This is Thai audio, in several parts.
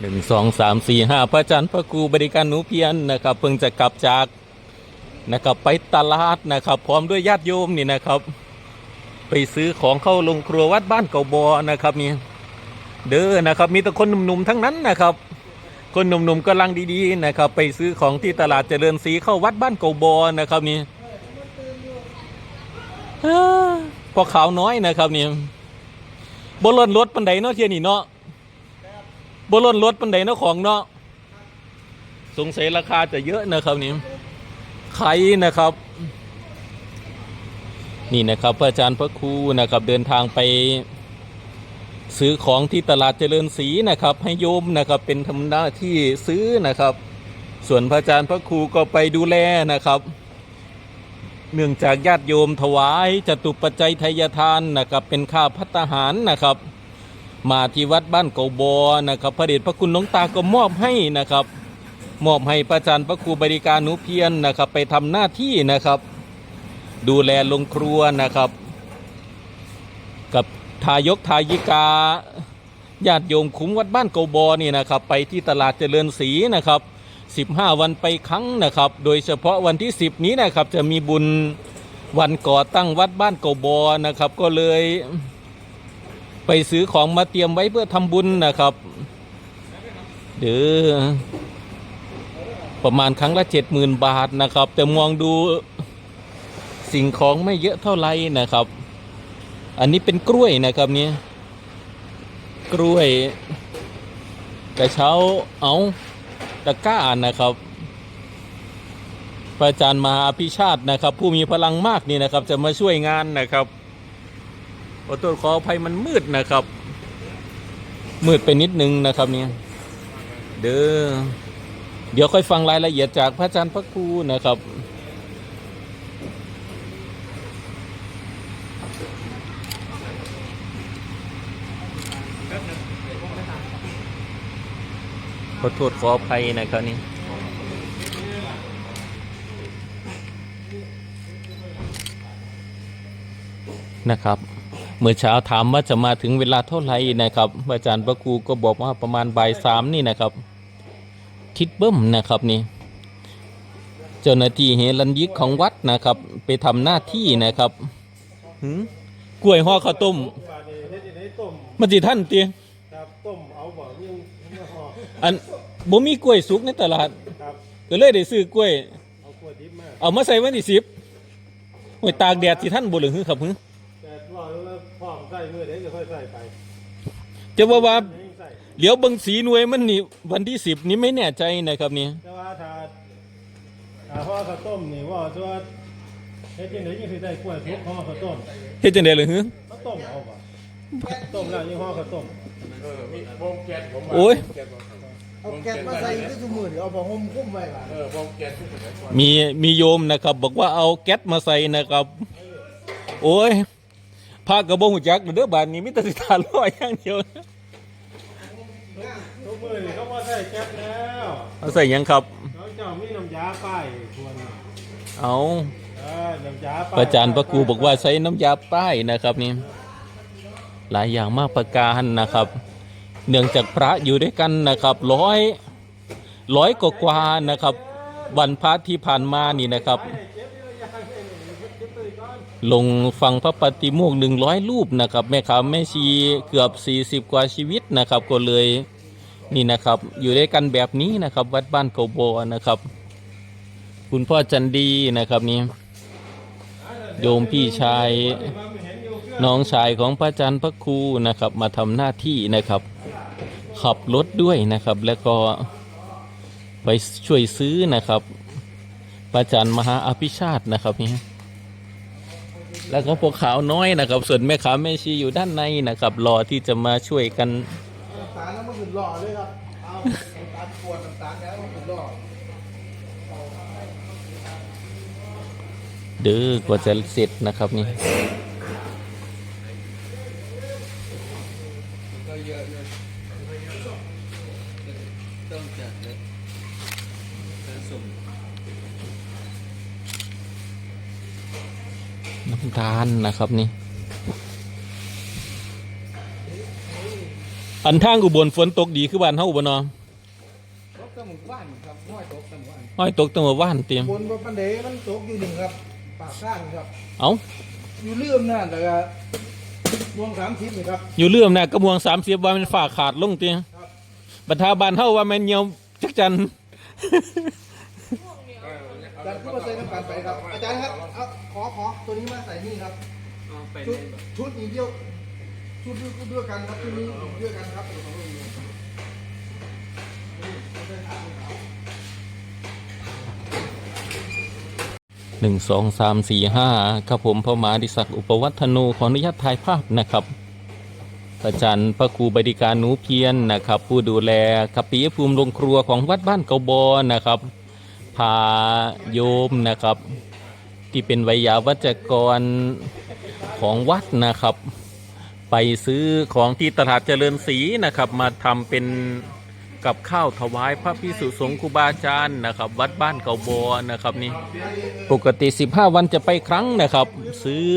หนึ่งสองสามสี่ห้าพระอาจารย์พระครูบริการหนูเพียนนะครับ เพิ่งจะกลับจากนะครับไปตลาดนะครับ พร้อมด้วยญาติโยมนี่นะครับ ไปซื้อของเข้าลงครัววัดบ้านเก่าบอนะครับนี่เด้อนะครับ มีแต่คนหนุ่มๆทั้งนั้นนะครับ คนหนุ่มๆกำลังดีๆนะครับ ไปซื้อของที่ตลาดเจริญศรีเข้าวัดบ้านเก่าบอนะครับนี่พอขาวน้อยนะครับนี่บนรถรถปันไดเนาะเทียนี่เนาะ บล้นรถปันไดเนาะของเนาะสงสัยราคาจะเยอะนะครับนี่ไข่นะครับ นี่นะครับพระอาจารย์พระครูนะครับ เดินทางไป ซื้อของที่ตลาดเจริญศรีนะครับ ให้โยมนะครับเป็นทำหน้าที่ซื้อนะครับ ส่วนพระอาจารย์พระครูก็ไปดูแลนะครับเนื่องจากญาติโยมถวายจตุปัจจัยทายทานนะครับ เป็นค่าพัตตาหารนะครับ มาที่วัดบ้านเกาบอนะครับ พระเดชพระคุณหลวงตาก็มอบให้นะครับ มอบให้พระอาจารย์พระครูบริการหนูเพียรนะครับ ไปทำหน้าที่นะครับ ดูแลลงครัวนะครับ กับทายกทายิกาญาติโยมคุ้มวัดบ้านเกาบอนี่นะครับ ไปที่ตลาดเจริญศรีนะครับ15 วันไปครั้งนะครับ โดยเฉพาะวันที่ 10 นี้นะครับจะมีบุญวันก่อตั้งวัดบ้านเกาบอนะครับ ก็เลย ไปซื้อของมาเตรียมไว้เพื่อทำบุญนะครับเดือประมาณครั้งละเจ็ดหมื่นบาทนะครับ แต่มองดูสิ่งของไม่เยอะเท่าไหร่นะครับ อันนี้เป็นกล้วยนะครับเนี่ยกล้วยกระเช้าเอาตะกร้านะครับพระอาจารย์มหาอภิชาตินะครับ ผู้มีพลังมากนี่นะครับ จะมาช่วยงานนะครับ ขอโทษขออภัยมันมืดนะครับ มืดไปนิดนึงนะครับเนี่ย เด้อ เดี๋ยวค่อยฟังรายละเอียดจากพระอาจารย์พระครูนะครับขอโทษขออภัยนะครับนี่นะครับ เมื่อเช้าถามว่าจะมาถึงเวลาเท่าไหร่นะครับอาจารย์พระครูก็บอกว่าประมาณบ่ายสามนี่นะครับ ทิศเบิ้มนะครับนี่เจ้าหน้าที่เฮลันยิกของวัดนะครับ ไปทำหน้าที่นะครับหือกล้วยห่อข้าวต้มบาดนี้เฮ็ดจังได๋ต้มมันสิท่านเตียครับต้มเอาบ่ยังมาห่ออันบ่มีกล้วยสุกในตลาดครับก็เลยได้ซื้อกล้วย เอาขวดดิบมาเอามาใส่ไว้ที่สิบโอ้ยตากแดดสิท่านบ่เหลือหือครับหือ แต่ว่าว่าพร้อม ใส่มื้อใดก็ค่อยใส่ไปจะว่าว่ายังใส่เหลียวเบิ่งสีหน่วยมันนี่วันที่สิบนี้ไม่แน่ใจนะครับนี่แต่ว่าถ้าถ้าห่อข้าวต้มนี่ว่าตัวเฮ็ดจังได๋ยังสิได้กล้วยสุกห่อข้าวต้มเฮ็ดจังได๋ล่ะหือมาต้มเอาบ่ต้มแล้วยังห่อข้าวต้มโอ้ยเอาแก๊สมาใส่ที่สมือเดี๋ยวเอาผ้าห่มคลุ้มไว้ล่ะมีมีโยมนะครับ บอกว่าเอาแก๊สมาใส่นะครับ โอ้ย พากระบงหูจักเด้อบานนี้มิตรสิทาลอยอย่างเดียวนะทุกมื้อนี่เขาว่าใส่แก๊สแล้วเอาใส่หยังครับ เขาเจ้ามีน้ำยาป้ายควรเอาเออน้ำยาป้ายพระอาจารย์พระครูบอกว่าใช้น้ำยาป้ายนะครับนี่หลายอย่างมากประการนะครับ เนื่องจากพระอยู่ด้วยกันนะครับร้อยร้อยกว่าๆนะครับ วันพระที่ผ่านมานี่นะครับ ลงฟังพระปฏิโมกข์หนึ่งร้อยรูปนะครับแม่ขาแม่ชีเกือบสี่สิบกว่าชีวิตนะครับ ก็เลยนี่นะครับ อยู่ด้วยกันแบบนี้นะครับ วัดบ้านเกาโบนะครับ คุณพ่อจันดีนะครับนี่โยมพี่ชายน้องชายของพระอาจารย์พระครูนะครับ มาทำหน้าที่นะครับ ขับรถด้วยนะครับ แล้วก็ไปช่วยซื้อนะครับพระอาจารย์มหาอภิชาตินะครับนี่ แล้วก็พวกขาวน้อยนะครับ ส่วนแม่ขาวแม่ชีอยู่ด้านในนะครับ รอที่จะมาช่วยกันน้ำตาลแล้วมันขึ้นหล่อเลยครับเอาน้ำตาลขวดน้ำตาลแล้วมันขึ้นหล่อเด้อกว่าจะเสร็จนะครับนี่ น้ำตาลนะครับนี่ออันทางอุบลฝนตกดีคือบ้านเฮาบ่เนาะตกตะหมู่บ้านครับห้อยตกตะหมู่บ้านห้อยตกตั้งแต่ว่านเตรียมบนบนปันเดมันตกอยู่หนึ่งครับปากข้างครับ เอ้าอยู่เลื่อมนั่นแต่ก็ดวงสามทิศนี่ครับอยู่เรื่องน่ะกระบวง30ว่ามันฝากขาดลงเตียครับบัดทาบ้านเฮาว่าแม่นเหี่ยวจักจันอาจารย์ขึ้นมาใส่น้ำกันไปครับอาจารย์ครับเอาขอขอตัวนี้มาใส่นี่ครับชุดชุดนี้เดียวชุดเดียวกันครับชุดนี้เดียวกันครับหนึ่งสองสามสี่ห้าครับผมพระมหาดิศักดิ์อุปวัฒโนขออนุญาตถ่ายภาพนะครับอาจารย์พระครูบดิการหนูเพียรนะครับ ผู้ดูแลขับปียภูมิโรงครัวของวัดบ้านเกาบอนะครับพาโยมนะครับ ที่เป็นวิยาวัจกรของวัดนะครับ ไปซื้อของที่ตลาดเจริญศรีนะครับ มาทำเป็นกับข้าวถวายพระพิสุสงฆ์ครูบาอาจารย์นะครับ วัดบ้านเก่าบอนะครับนี่ปกติ 15 วันจะไปครั้งนะครับ ซื้อ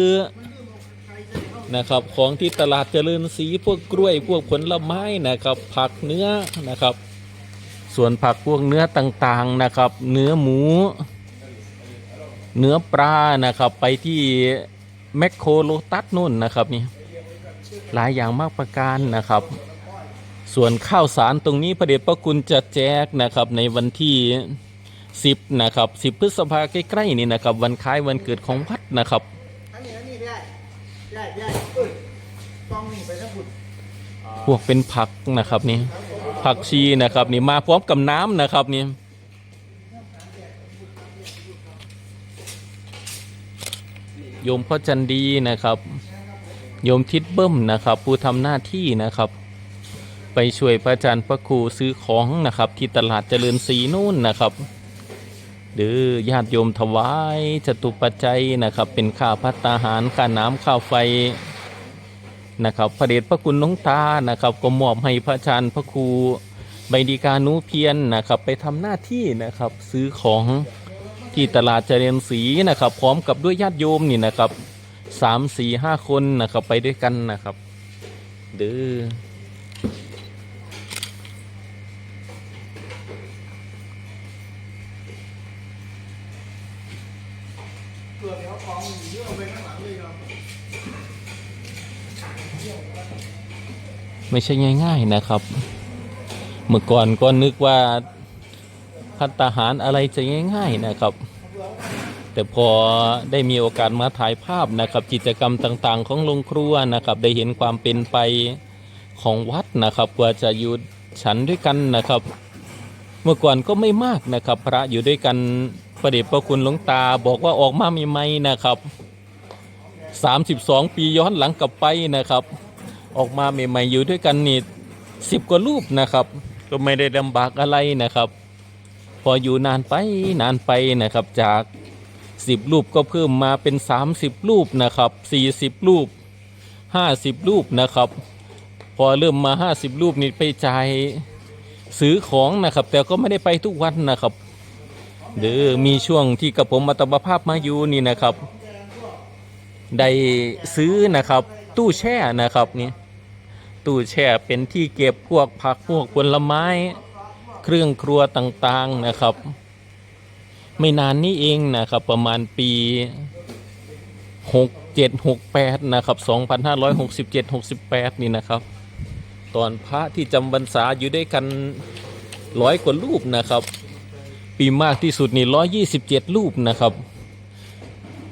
นะครับของที่ตลาดเจริญศรีพวกกล้วยพวกผลไม้นะครับ ผักเนื้อนะครับ ส่วนผักพวกเนื้อต่างๆนะครับ เนื้อหมู เนื้อปลานะครับไปที่แมคโครโลตัสนู่นนะครับนี่หลายอย่างมากประการนะครับ ส่วนข้าวสารตรงนี้พระเดชพระคุณจะแจกนะครับในวันที่สิบนะครับสิบพฤษภาใกล้ๆนี่นะครับ วันคล้ายวันเกิดของวัดนะครับอันนี้อันนี้ได้ได้ได้เอ้ยต้องนี่ไปทั้งหมดพวกเป็นผักนะครับนี่ผักชีนะครับนี่มาพร้อมกับน้ำนะครับนี่ โยมพ่อจันดีนะครับ โยมทิดเบิ้มนะครับ ผู้ทำหน้าที่นะครับ ไปช่วยพระอาจารย์พระครูซื้อของนะครับ ที่ตลาดเจริญศรีนู่นนะครับหรือญาติโยมถวายจตุปัจจัยนะครับ เป็นค่าพัตตาหารค่าน้ำค่าไฟนะครับพระเดชพระคุณหลวงตานะครับก็มอบให้พระอาจารย์พระครูใบดีกานุเพียนนะครับ ไปทำหน้าที่นะครับซื้อของ ที่ตลาดเจริญศรีนะครับพร้อมกับด้วยญาติโยมนี่นะครับสามสี่ห้าคนนะครับไปด้วยกันนะครับ เด้อเปลือกเขาของเยอะเอาไปข้างหลังเลยครับไม่ใช่ง่าย ๆนะครับ เมื่อก่อนก็นึกว่า พัตตาหารอะไรจะง่าย ๆนะครับ แต่พอได้มีโอกาสมาถ่ายภาพนะครับกิจกรรมต่างๆ ของโรงครัวนะครับ ได้เห็นความเป็นไปของวัดนะครับกว่าจะอยู่ฉันด้วยกันนะครับ เมื่อก่อนก็ไม่มากนะครับ พระอยู่ด้วยกันประเดชพระคุณหลวงตาบอกว่าออกมาใหม่ๆนะครับ32 ปีย้อนหลังกลับไปนะครับ ออกมาใหม่ๆอยู่ด้วยกันนี่สิบกว่ารูปนะครับ ก็ไม่ได้ลำบากอะไรนะครับ พออยู่นานไปนานไปนะครับจากสิบรูปก็เพิ่มมาเป็นสามสิบรูปนะครับสี่สิบรูปห้าสิบรูปนะครับ พอเริ่มมาห้าสิบรูปนี่ไปจ่ายซื้อของนะครับ แต่ก็ไม่ได้ไปทุกวันนะครับเดือมีช่วงที่กับผมมาตบภาพมาอยู่นี่นะครับ ได้ซื้อนะครับ ตู้แช่นะครับนี่ตู้แช่เป็นที่เก็บพวกผักพวกผลไม้ เครื่องครัวต่างๆนะครับ ไม่นานนี้เองนะครับ ประมาณปี6 7 6 8นะครับ2567 68 นี่นะครับ ตอนพระที่จำบรรษาอยู่ด้วยกันร้อยกว่ารูปนะครับ ปีมากที่สุดนี่ 127 รูปนะครับ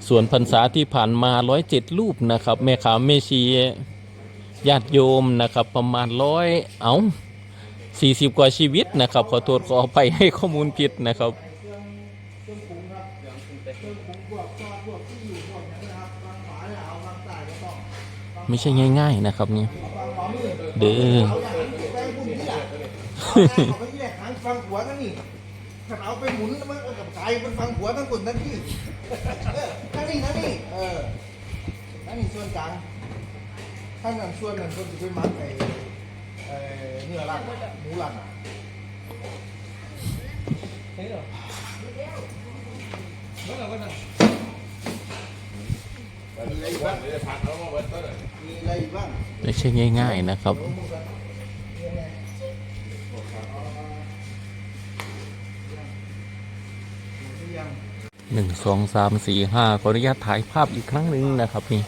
ส่วนพรรษาที่ผ่านมา 107 รูปนะครับ แม่ขาแม่ชีญาติโยมนะครับ ประมาณร้อยเอา้า 40 กว่าชีวิตนะครับ ขอโทษขออภัยให้ข้อมูลผิดนะครับไม่ใช่ง่าย ๆนะครับเนี่ยเด้อฟังหัวกันนี่ถ้าเอาไปหมุนมันกับกามันฟังหัวทั้งคนทั้งที่ทั้งนี่ทั้งนี่เออทั้งนี่ส่วนกลางท่านนั่นส่วนนั่นคนจะไปมัดไอ เอ่อเนื้อรันหมูยหล้วเราก็นั่งอไรอีกบ้อครับนี่ใช่ง่าย ๆนะครับ หนึ่งสองสามสี่ห้าขออนุญาตถ่ายภาพอีกครั้งหนึ่งนะครับนี่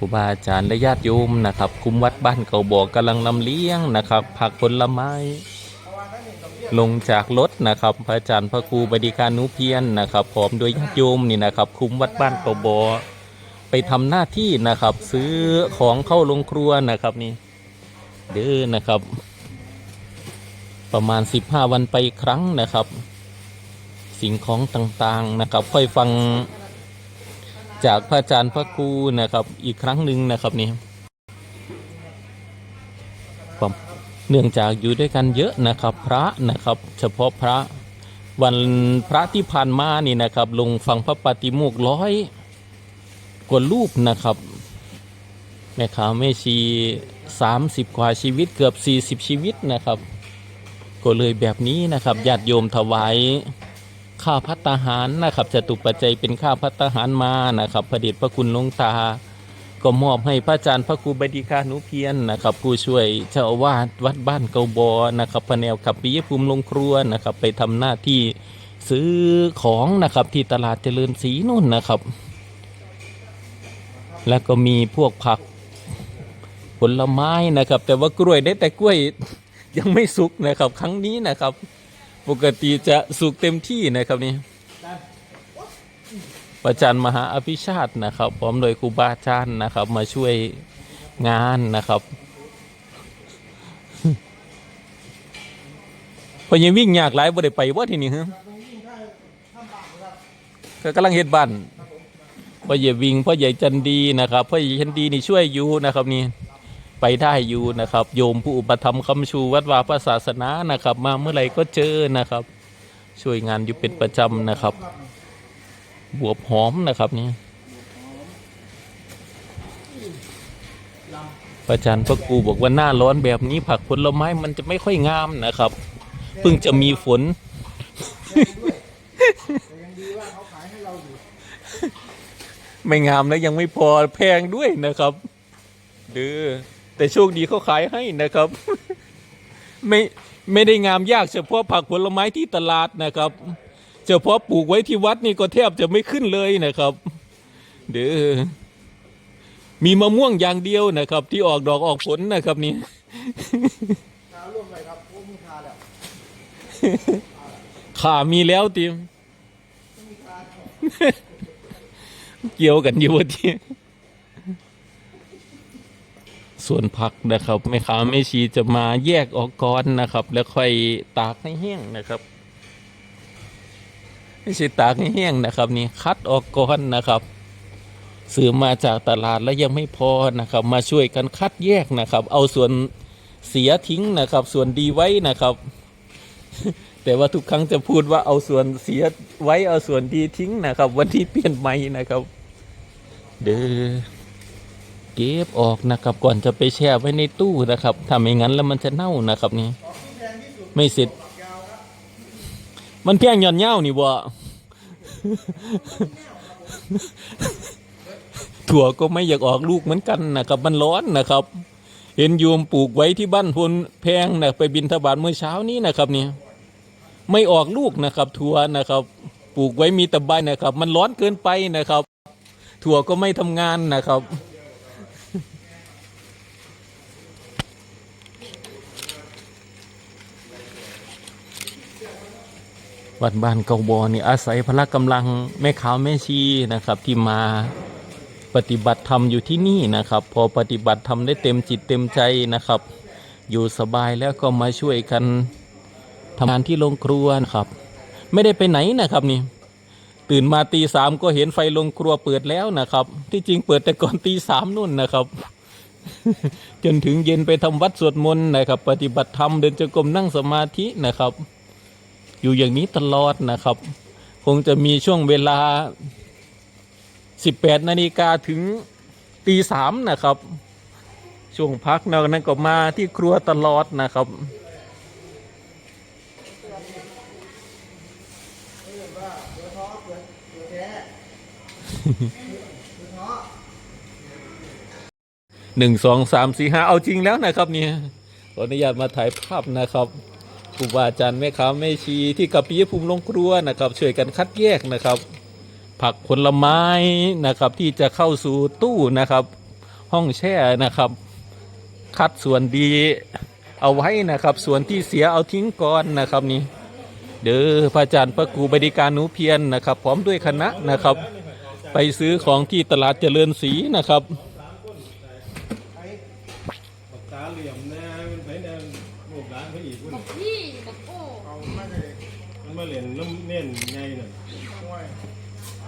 รูบาอาจารย์และญาติโยมนะครับคุ้มวัดบ้านเก่าบอกกำลังลำเลี้ยงนะครับผักผลไม้ ลงจากรถนะครับพระอาจารย์พระครูบดีการนุเพียนนะครับพร้อมด้วยญาติโยมนี่นะครับ คุ้มวัดบ้านเก่าบอไปทำหน้าที่นะครับ ซื้อของเข้าลงครัวนะครับนี่เด้อนะครับ ประมาณ 15 วันไปครั้งนะครับ สิ่งของต่างๆนะครับ ค่อยฟัง จากพระอาจารย์พระครูนะครับ อีกครั้งหนึ่งนะครับนี่เนื่องจากอยู่ด้วยกันเยอะนะครับ พระนะครับ เฉพาะพระวันพระที่ผ่านมานี่นะครับลงฟังพระปฏิโมกร้อยกว่ารูปนะครับแม่ขาวแม่ชีสามสิบกว่าชีวิตเกือบสี่สิบชีวิตนะครับ ก็เลยแบบนี้นะครับญาติโยมถวาย ข้าพัตตาหารนะครับจตุปัจจัยเป็นข้าพัตตาหารมานะครับพระเดชพระคุณหลวงตา ก็มอบให้พระอาจารย์พระครูบดีกานุเพียนนะครับ ผู้ช่วยเจ้าอาวาสวัดบ้านเกาบอนะครับพระแนวขับปิยภูมิลงครัวนะครับ ไปทำหน้าที่ซื้อของนะครับที่ตลาดเจริญศรีนู่นนะครับ แล้วก็มีพวกผักผลไม้นะครับ แต่ว่ากล้วยได้แต่กล้วยยังไม่สุกนะครับ ครั้งนี้นะครับ ปกติจะสุกเต็มที่นะครับนี่ประจันมหาอภิชาตินะครับ พร้อมโดยครูบาอาจารย์นะครับ มาช่วยงานนะครับพอยังวิ่งยากหลายบ่ได้ไปว่าที่นี่ฮะก็กำลังเฮ็ดบ้านพ่อใหญ่วิ่งพ่อใหญ่จันดีนะครับพ่อใหญ่จันดีนี่ช่วยอยู่นะครับนี่ ไปได้อยู่นะครับ โยมผู้อุปถัมภ์คำชูวัดวาพระศาสนานะครับ มาเมื่อไหร่ก็เจอนะครับ ช่วยงานอยู่เป็นประจำนะครับ บวบหอมนะครับนี่พระจารย์พระครูบอกว่าหน้าร้อนแบบนี้ผักผลไม้มันจะไม่ค่อยงามนะครับเพิ่งจะมีฝนไม่งามแล้วยังไม่พอแพงด้วยนะครับเด้อ แต่โชคดีเขาขายให้นะครับ ไม่ไม่ได้งามยากเฉพาะผักผลไม้ที่ตลาดนะครับ เฉพาะปลูกไว้ที่วัดนี่ก็แทบจะไม่ขึ้นเลยนะครับเด้อมีมะม่วงอย่างเดียวนะครับ ที่ออกดอกออกผลนะครับนี่ชาร่วมเลยครับพวกมีชาแล้วขามีแล้วติมเกี่ยวกันอยู่ที ส่วนผักนะครับแม่ค้าแม่ชีจะมาแยกออกก่อนนะครับ แล้วค่อยตากให้แห้งนะครับไม่ใช่ตากให้แห้งนะครับ นี่คัดออกก่อนนะครับซื้อมาจากตลาดแล้วยังไม่พอนะครับ มาช่วยกันคัดแยกนะครับ เอาส่วนเสียทิ้งนะครับ ส่วนดีไว้นะครับ แต่ว่าทุกครั้งจะพูดว่าเอาส่วนเสียไว้เอาส่วนดีทิ้งนะครับ วันที่เปลี่ยนใหม่นะครับ เด้อ ก็บออกนะครับ ก่อนจะไปแช่ไว้ในตู้นะครับถ้าไม่งั้นแล้วมันจะเน่านะครับนี่ไม่เสร็จ มันเพียงหย่อนเย้านี่บ่ถั่วก็ไม่อยากออกลูกเหมือนกันนะครับ มันร้อนนะครับ เห็นโยมปลูกไว้ที่บ้านพลแพงนะไปบินทบาทเมื่อเช้านี้นะครับนี่ไม่ออกลูกนะครับ ถั่วนะครับ ปลูกไว้มีแต่ใบนะครับ มันร้อนเกินไปนะครับ ถั่วก็ไม่ทำงานนะครับ วัดบ้านเกาบอนี่อาศัยพละกำลังแม่ขาวแม่ชีนะครับ ที่มาปฏิบัติธรรมอยู่ที่นี่นะครับ พอปฏิบัติธรรมได้เต็มจิตเต็มใจนะครับ อยู่สบายแล้วก็มาช่วยกันทำงานที่โรงครัวนะครับ ไม่ได้ไปไหนนะครับนี่ ตื่นมาตีสามก็เห็นไฟโรงครัวเปิดแล้วนะครับ ที่จริงเปิดแต่ก่อนตีสามนู่นนะครับ จนถึงเย็นไปทำวัดสวดมนต์นะครับ ปฏิบัติธรรมเดินจงกรมนั่งสมาธินะครับ อยู่อย่างนี้ตลอดนะครับ คงจะมีช่วงเวลา 18นาฬิกาถึงตีสามนะครับ ช่วงพักนอกนั้นก็มาที่ครัวตลอดนะครับหนึ่งสองสามสี่ห้าเอาจริงแล้วนะครับเนี่ยขออนุญาตมาถ่ายภาพนะครับ รูบาอาจารย์แม่ค้าแม่ชีที่กับปิยภูมิลงครัวนะครับช่วยกันคัดแยกนะครับ ผักผลไม้นะครับที่จะเข้าสู่ตู้นะครับ ห้องแช่นะครับ คัดส่วนดีเอาไว้นะครับ ส่วนที่เสียเอาทิ้งก่อนนะครับนี่เด้อพระอาจารย์พระครูบดิการหนูเพียรนะครับ พร้อมด้วยคณะนะครับ ไปซื้อของที่ตลาดเจริญศรีนะครับ ปากกาเหลี่ยมแน่มันไปแน่ลูกหลานเขาอีกพุ่น บอกพี่บอกโอ้ เอาไม่ได้ มันมาเล่นน้ำเน่นไงน่ะ ช่วย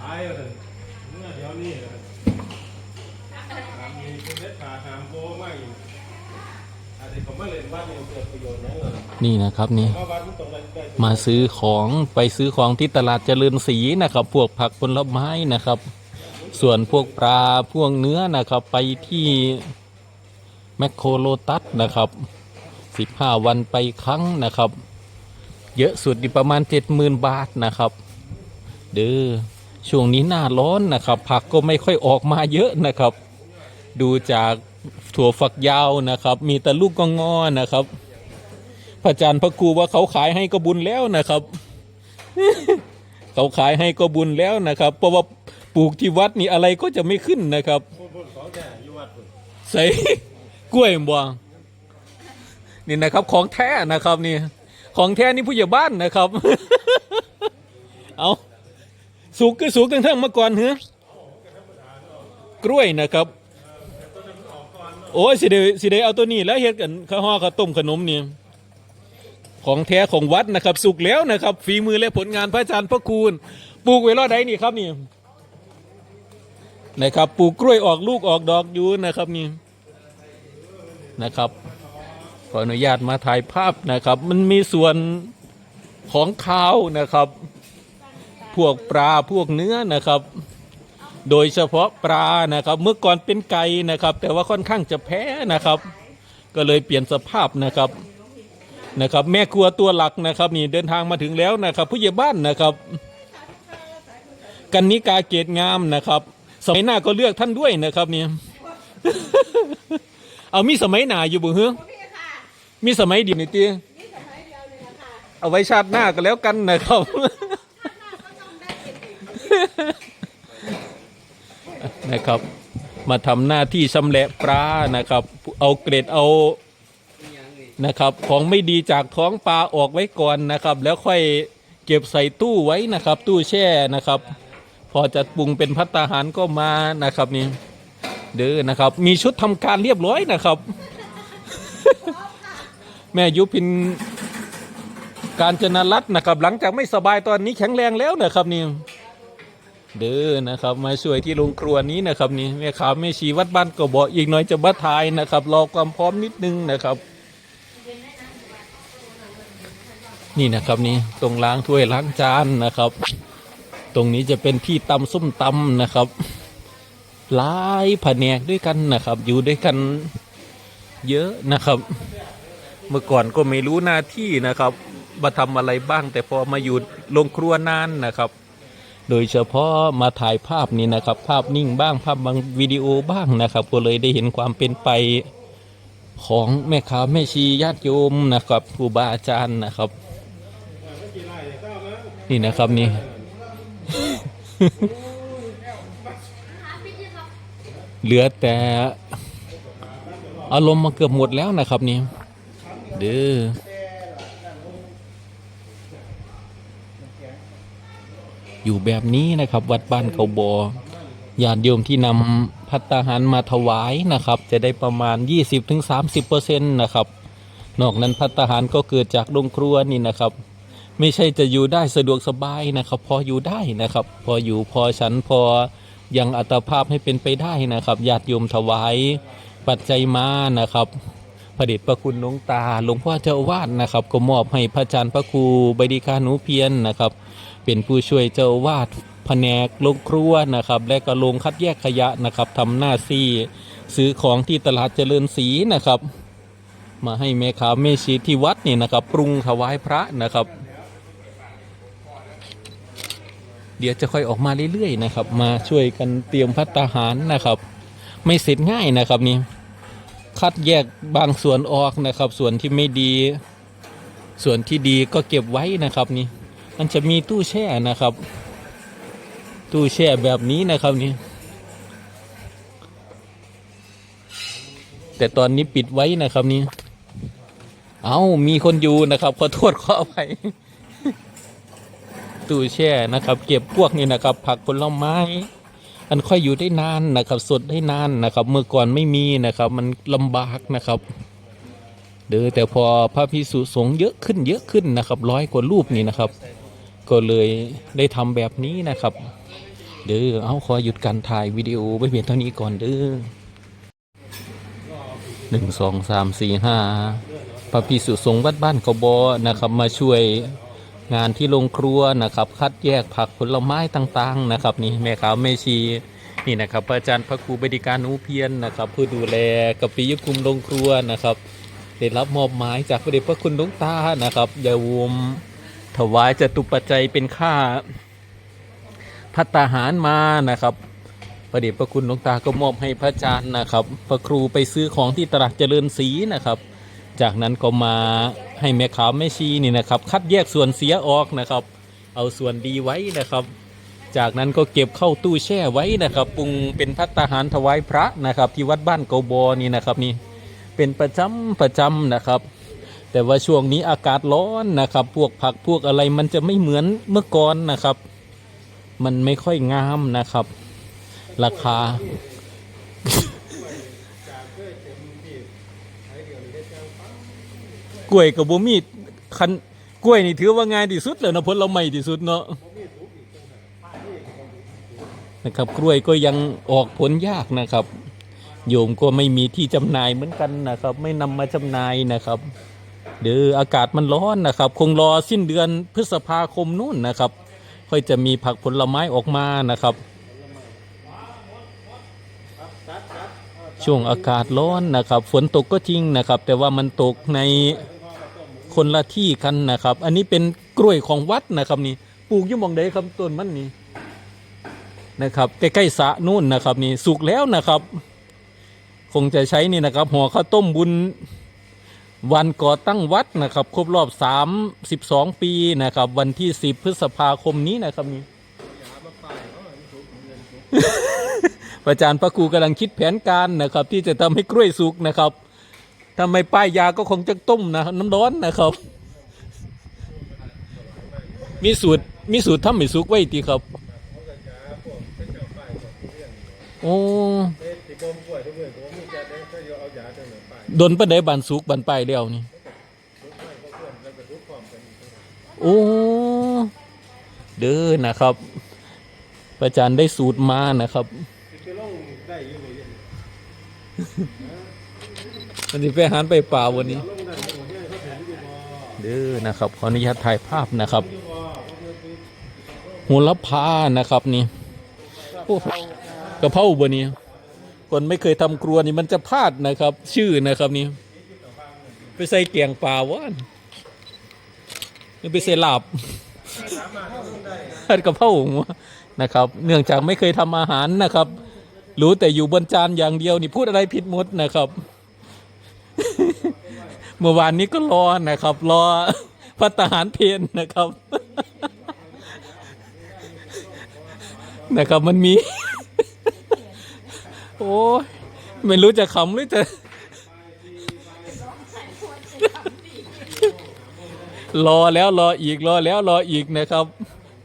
ตายเลยเมื่อเดี๋ยวนี้เลยมีคนเล็ดขาหามโบมากอีกอาจจะเขาไม่เล่นบ้านนี่เกิดประโยชน์นะเงินนี่นะครับนี่ เพราะบ้านมันตรงไหนได้มาซื้อของไปซื้อของที่ตลาดเจริญศรีนะครับ พวกผักผลไม้นะครับ ส่วนพวกปลาพวกเนื้อนะครับ ไปที่แมคโครโลตัสนะครับ 15 วันไปครั้งนะครับ เยอะสุดนี่ประมาณ 70,000 บาทนะครับ เด้อ ช่วงนี้หน้าร้อนนะครับ ผักก็ไม่ค่อยออกมาเยอะนะครับ ดูจากถั่วฝักยาวนะครับ มีแต่ลูกกงอนะครับพระอาจารย์พระครูว่าเขาขายให้ก็บุญแล้วนะครับ เขาขายให้ก็บุญแล้วนะครับ เพราะว่าปลูกที่วัดนี่อะไรก็จะไม่ขึ้นนะครับใส่กล้วยบัวนี่นะครับของแท้นะครับนี่ ของแท้นี่ผู้ใหญ่บ้านนะครับ เอา สุกก็สุกทั้งทั้งมาก่อนเหรอกล้วยนะครับ โอ้ยสิเดสิเดเอาตัวนี้แล้วเฮ็ดกันข้าวห่อข้าวต้มขนมนี่ของแท้ของวัดนะครับ สุกแล้วนะครับฝีมือและผลงานพระอาจารย์พระคูณปลูกไว้รอดใดนี่ครับนี่นะครับปลูกกล้วยออกลูกออกดอกอยู่นะครับนี่นะครับขออนุญาตมาถ่ายภาพนะครับ มันมีส่วนของข้าวนะครับ พวกปลาพวกเนื้อนะครับ โดยเฉพาะปลานะครับ เมื่อก่อนเป็นไก่นะครับ แต่ว่าค่อนข้างจะแพ้นะครับ ก็เลยเปลี่ยนสภาพนะครับนะครับ แม่ครัวตัวหลักนะครับ นี่เดินทางมาถึงแล้วนะครับ ผู้ใหญ่บ้านนะครับ กันนิกาเกตงามนะครับ สมัยหน้าก็เลือกท่านด้วยนะครับนี่เอามีสมัยหน้าอยู่บ่เฮือพี่ค่ะมีสมัยเดียวนี่ตีนี่สมัยเดียวเลยค่ะเอาไว้ชาติหน้าก็แล้วกันนะครับ ถ้าหน้าก็ต้องได้เป็ นะครับ มาทำหน้าที่ชำแหละปลานะครับ เอาเกรดเอานะครับ ของไม่ดีจากท้องปลาออกไว้ก่อนนะครับ แล้วค่อยเก็บใส่ตู้ไว้นะครับ ตู้แช่นะครับ พอจะปรุงเป็นพัตตาหารก็มานะครับนี่เด้อนะครับ มีชุดทำการเรียบร้อยนะครับ แม่ยุพินการจนรัตนะครับ หลังจากไม่สบายตอนนี้แข็งแรงแล้วนะครับนี่ เด้อนะครับมาช่วยที่โรงครัวนี้นะครับนี่แม่ขาแม่ชีวัดบ้านก็บอกอีกน่อยจะบัทายนะครับรอความพร้อมนิดนึงนะครับ นี่นะครับนี่ตรงล้างถ้วยล้างจานนะครับ ตรงนี้จะเป็นที่ตำส้มตำนะครับหลายแผนกด้วยกันนะครับ อยู่ด้วยกันเยอะนะครับ เมื่อก่อนก็ไม่รู้หน้าที่นะครับมาทำอะไรบ้าง แต่พอมาอยู่โรงครัวนานนะครับ โดยเฉพาะมาถ่ายภาพนี่นะครับ ภาพนิ่งบ้างภาพบางวิดีโอบ้างนะครับ ก็เลยได้เห็นความเป็นไปของแม่ค้าแม่ชีญาติโยมนะครับครูบาอาจารย์นะครับ นี่นะครับนี่ เหลือแต่อารมณ์มาเกือบหมดแล้วนะครับนี่เด้อ อยู่แบบนี้นะครับ วัดบ้านเขาบอญาติโยมที่นำพัตตาหารมาถวายนะครับ จะได้ประมาณ 20-30%นะครับ นอกนั้นพัตตาหารก็เกิดจากโรงครัวนี่นะครับ ไม่ใช่จะอยู่ได้สะดวกสบายนะครับ พออยู่ได้นะครับ พออยู่พอฉันพอยังอัตภาพให้เป็นไปได้นะครับญาติโยมถวายปัจจัยมานะครับ พระเดชพระคุณหลวงตาหลวงพ่อเจ้าวาดนะครับ ก็มอบให้พระอาจารย์พระครูบดิกาหนูเพียนนะครับ เป็นผู้ช่วยเจ้าวาดแผนกโรงครัวนะครับ และก็โรงคัดแยกขยะนะครับทำหน้าที่ซื้อของที่ตลาดเจริญศรีนะครับ มาให้แม่ค้าแม่ชีที่วัดนี่นะครับ ปรุงถวายพระนะครับ เดี๋ยวจะค่อยออกมาเรื่อยๆนะครับ มาช่วยกันเตรียมพัตตาหารนะครับ ไม่เสร็จง่ายนะครับนี่ คัดแยกบางส่วนออกนะครับ ส่วนที่ไม่ดี ส่วนที่ดีก็เก็บไว้นะครับนี่ มันจะมีตู้แช่นะครับ ตู้แช่แบบนี้นะครับนี่ แต่ตอนนี้ปิดไว้นะครับนี่ เอามีคนอยู่นะครับขอโทษขออภัยตู้แช่นะครับ เก็บพวกนี้นะครับ ผักผลไม้ อันค่อยอยู่ได้นานนะครับสดได้นานนะครับ เมื่อก่อนไม่มีนะครับ มันลำบากนะครับเด้อแต่พอพระพิสุสงฆ์เยอะขึ้นเยอะขึ้นนะครับ ร้อยกว่ารูปนี่นะครับ ก็เลยได้ทำแบบนี้นะครับ เด้อเอาขอหยุดการถ่ายวิดีโอไว้เพียงเท่านี้ก่อนเด้อหนึ่งสองสามสี่ห้าพระพิสุสงฆ์วัดบ้านกบอนะครับ มาช่วย งานที่โรงครัวนะครับ คัดแยกผักผลไม้ต่างๆนะครับนี่แม่ขาวแม่ชีนี่นะครับพระอาจารย์พระครูบดิการหนูเพียรนะครับผู้ดูแลกับปิยคุมโรงครัวนะครับได้รับมอบหมายจากพระเดชพระคุณหลวงตานะครับยาวมถวายจตุปัจจัยเป็นค่าพัตตาหารมานะครับพระเดชพระคุณหลวงตาก็มอบให้พระอาจารย์นะครับ พระครูไปซื้อของที่ตลาดเจริญศรีนะครับ จากนั้นก็มา ให้แม่ขาวแม่ชีนี่นะครับ คัดแยกส่วนเสียออกนะครับ เอาส่วนดีไว้นะครับ จากนั้นก็เก็บเข้าตู้แช่ไว้นะครับปรุงเป็นพัตตาหารถวายพระนะครับ ที่วัดบ้านเกาบอนี่นะครับนี่เป็นประจำประจำนะครับ แต่ว่าช่วงนี้อากาศร้อนนะครับ พวกผักพวกอะไรมันจะไม่เหมือนเมื่อก่อนนะครับ มันไม่ค่อยงามนะครับ ราคา กล้วยกับบ่มีคันกล้วยนี่ถือว่าง่ายที่สุดเลยนะผลไม้ที่สุดเนาะนะครับกล้วยก็ยังออกผลยากนะครับ โยมก็ไม่มีที่จำหน่ายเหมือนกันนะครับ ไม่นำมาจำหน่ายนะครับเดี๋ยวอากาศมันร้อนนะครับ คงรอสิ้นเดือนพฤษภาคมนู่นนะครับ ค่อยจะมีผักผลไม้ออกมานะครับ ช่วงอากาศร้อนนะครับ ฝนตกก็จริงนะครับ แต่ว่ามันตกใน คนละที่กันนะครับ อันนี้เป็นกล้วยของวัดนะครับนี่ปลูกอยุ่หมองใดครับต้นมันนี่นะครับใกล้ๆสะนู่นนะครับนี่สุกแล้วนะครับ คงจะใช้นี่นะครับห่อข้าวต้มบุญวันก่อตั้งวัดนะครับ ครบรอบ 32 ปีนะครับ วันที่ 10 พฤษภาคมนี้นะครับนี่พระอาจารย์พระครูกำลังคิดแผนการนะครับ ที่จะทำให้กล้วยสุกนะครับ ทำไมป้ายยาก็คงจะต้มนะน้ำร้อนนะครับ มีสูตรมีสูตรทำให้สุกไว้ตีครับโอ้เอ๊ะที่บ่มกล้วยทุกเรื่องผมมีแกได้ก็ยเอายาจังหนึ่งไปดนปันไดบานสุกบานไปแล้วนี่โอ้เด้อนะครับพระอาจารย์ได้สูตรมานะครับ วันนี้ไปหารไปป่าวันนี้ เด้อนะครับขออนุญาตถ่ายภาพนะครับอยู่บ่เขาเพิ่นะพานะครับนี่โอ้กระเพราบนี้คนไม่เคยทำครัวนี่มันจะพลาดนะครับ ชื่อนะครับนี่ไปใส่เกียงปลาวานนี่ไปใส่ลาบกระเพราหัวนะครับ เนื่องจากไม่เคยทำอาหารนะครับ รู้แต่อยู่บนจานอย่างเดียวนี่พูดอะไรผิดหมดนะครับ เมื่อวานนี้ก็รอนะครับ รอพัตตาหารเพนนะครับ นะครับมันมี โอ้ยไม่รู้จะขำหรือจะรอแล้วรออีกรอแล้วรออีกนะครับ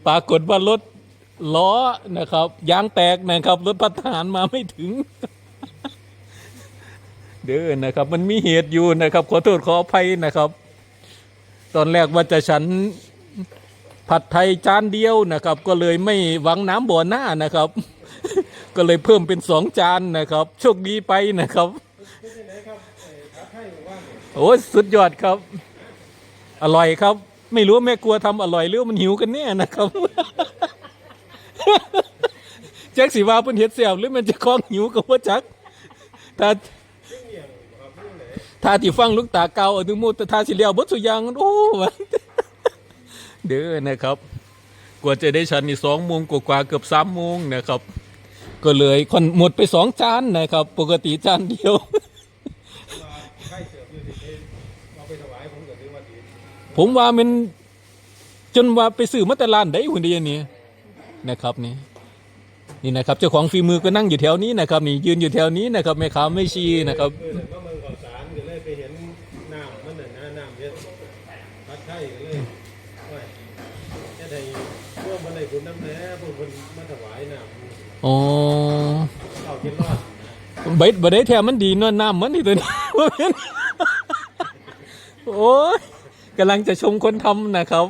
ปรากฏว่ารถล้อนะครับยางแตกนะครับ รถพัฒหารมาไม่ถึง เด้อนะครับ มันมีเหตุอยู่นะครับ ขอโทษขออภัยนะครับ ตอนแรกว่าจะฉันผัดไทยจานเดียวนะครับ ก็เลยไม่หวังน้ำบ่อหน้านะครับ ก็เลยเพิ่มเป็นสองจานนะครับ โชคดีไปนะครับโอ้สุดยอดครับ อร่อยครับ ไม่รู้แม่กลัวทำอร่อยหรือมันหิวกันแน่นะครับแจ็คสีว่าเพิ่นเฮ็ดแซ่บหรือมันจะคล้องหิวกับว่าจักถ้า ถ้าที่ฟังลูกตาเก่าอาถึงมูแต่าสิเลียวบดสุยางโอ้มันเด้อนะครับ กว่าจะได้ชันนี่สองโมงกว่าๆเกือบสามโมงนะครับ ก็เลยคนหมดไปสองจานนะครับ ปกติจานเดียว ผมว่ามันจนว่าไปซื้อมาต่ร้านได้หุ่นเดียนี้นะครับนี่ นี่นะครับเจ้าของฝีมือก็นั่งอยู่แถวนี้นะครับนี่ยืนอยู่แถวนี้นะครับแม่ค้าไม่ชีนะครับเมื่อแต่ว่าเมืองข่าวสารก็เลยไปเห็นน้ำมันน่ะนะน้ำเฮ็ดพัดไทยก็เลยว่าจะได้พวกมันได้คุณน้ำแน่พวกคนมาถวายน้ำอ๋อเข้ากินรอดใบใบได้แถมมันดีเนวลน้ำมันนี่ตัวนี้ว่าเป็นโอ้ยกำลังจะชมคนทำนะครับ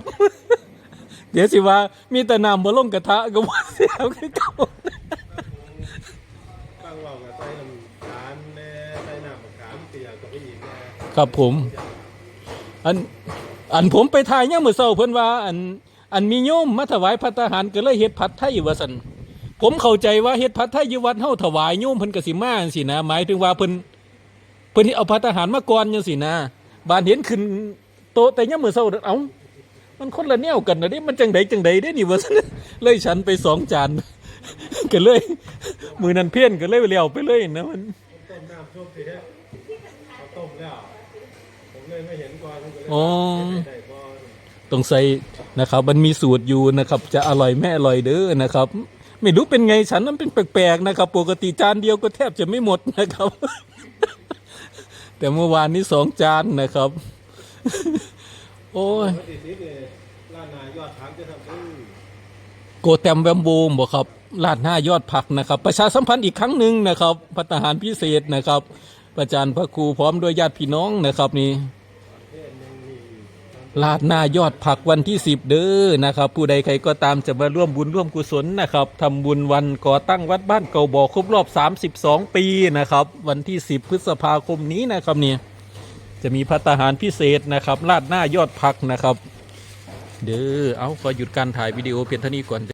เดี๋ยวสิว่ามีแต่น้ำบ่ลงกระทะก็ว่าเสียวคือเก่า ครับผม อันอันผมไปทายเนี่ยมือเช้าเพิ่นว่า อันอันมีโยมมาถวายพัตตาหารก็เลยเฮ็ดผัดไทยว่าซั่นผมเข้าใจว่าเฮ็ดผัดไทยอยู่วัดเฮาถวายโยมเพิ่นก็สิมาจังซี่นะหมายถึงว่าเพิ่นเพิ่นเอาพัตตาหารมาก่อนจังซี่นะบานเห็นขึ้นโตแต่เนี่ยมือเช้าเอ้ามันคนละแนวกันนะนี่มันจังไดจังไดเด้นี่ว่าซั่นเลยฉันไปสองจานก็เลย มือนั้นเพี้ยนก็เลยเลี้ยวไปเลยนะมันต้มน้ำซุปสิฮะเขาต้มแล้ว เลยไม่เห็นก่อนผมก็เลยอ๋อ ได้ก่อนต้องใส่นะครับ มันมีสูตรอยู่นะครับ จะอร่อยไม่อร่อยเด้อนะครับ ไม่รู้เป็นไงฉันนั้นเป็นแปลกๆนะครับ ปกติจานเดียวก็แทบจะไม่หมดนะครับ แต่เมื่อวานนี้สองจานนะครับ โอ้ยปกตินี่เนี่ยร้านนายยอดพักจะทำซื้อโกแตมแวมโบมบอกครับลาดหน้ายอดผักนะครับ ประชาสัมพันธ์อีกครั้งหนึ่งนะครับพัฒหารพิเศษนะครับ ประจานพระครูพร้อมด้วยญาติพี่น้องนะครับนี่เทศหนึงนี่ ลาดหน้ายอดผักวันที่สิบเด้อนะครับ ผู้ใดใครก็ตามจะมาร่วมบุญร่วมกุศลนะครับทำบุญวันก่อตั้งวัดบ้านเก่าบ่อครบรอบ 32 ปีนะครับ วันที่ 10 พฤษภาคมนี้นะครับเนี่ยจะมีพัตหารพิเศษนะครับลาดหน้ายอดผักนะครับ เด้อเอาขอหยุดการถ่ายวิดีโอเพียงเท่านี้ก่อน